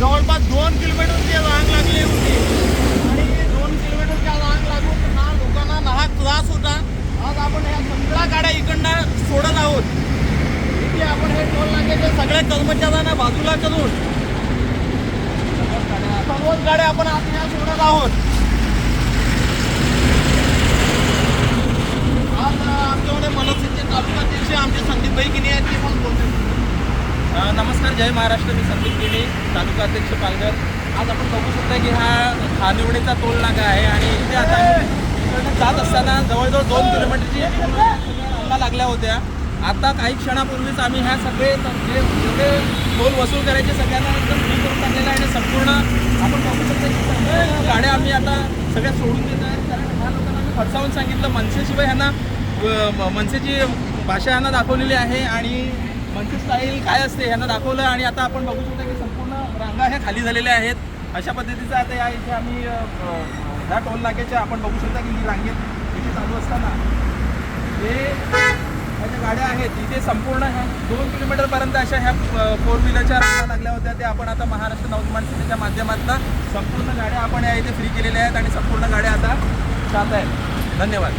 जवळपास दोन किलोमीटरची आग लागली होती. आणि दोन किलोमीटरच्या आग लागून हा लोकांना नाहक त्रास होता. आज आपण ह्या सगळ्या गाड्या इकडनं सोडत आहोत. इथे आपण हे टोल नाक्याचे सगळ्या कर्मचाऱ्यांना बाजूला करून सर्वच गाड्या आपण आज ह्या सोडत आहोत. आज अं, आमच्याकडे तालुका अध्यक्ष आमचे संदीप भाई किनी आहेत ते पण बोलते नमस्कार जय महाराष्ट्र. मी संदीप केणे तालुका अध्यक्ष पालघर. आज आपण बघू शकता की हा खानिवडीचा टोल नाका आहे आणि इथे आता इकडे जात असताना जवळजवळ दोन किलोमीटरची रांगा लागल्या होत्या. आता काही क्षणापूर्वीच आम्ही ह्या सगळे जे जेवढे टोल वसूल करायचे सगळ्यांना एकदम फ्री करून टाकलेलं आहे आणि संपूर्ण आपण बघू शकता की सगळ्या गाड्या आम्ही आता सगळ्या सोडून देत आहेत. कारण ह्या लोकांना आम्ही सांगितलं मनसेशिवाय ह्यांना मनसेची भाषा यांना दाखवलेली आहे आणि मनसे स्टाईल काय असते ह्यांना दाखवलं आणि आता आपण बघू शकतो की संपूर्ण रांगा ह्या खाली झालेल्या आहेत. अशा पद्धतीचं आता या इथे आम्ही ह्या टोल नाक्याच्या आपण बघू शकता की ही रांगेत इथे चालू असताना हे ज्या गाड्या आहेत इथे संपूर्ण ह्या दोन किलोमीटरपर्यंत अशा ह्या फोर व्हीलरच्या रांगा लागल्या होत्या. ते आपण आता महाराष्ट्र नवनिर्माण सेनेच्या माध्यमातून संपूर्ण गाड्या आपण या इथे फ्री केलेल्या आहेत आणि संपूर्ण गाड्या आता जात आहेत धन्यवाद.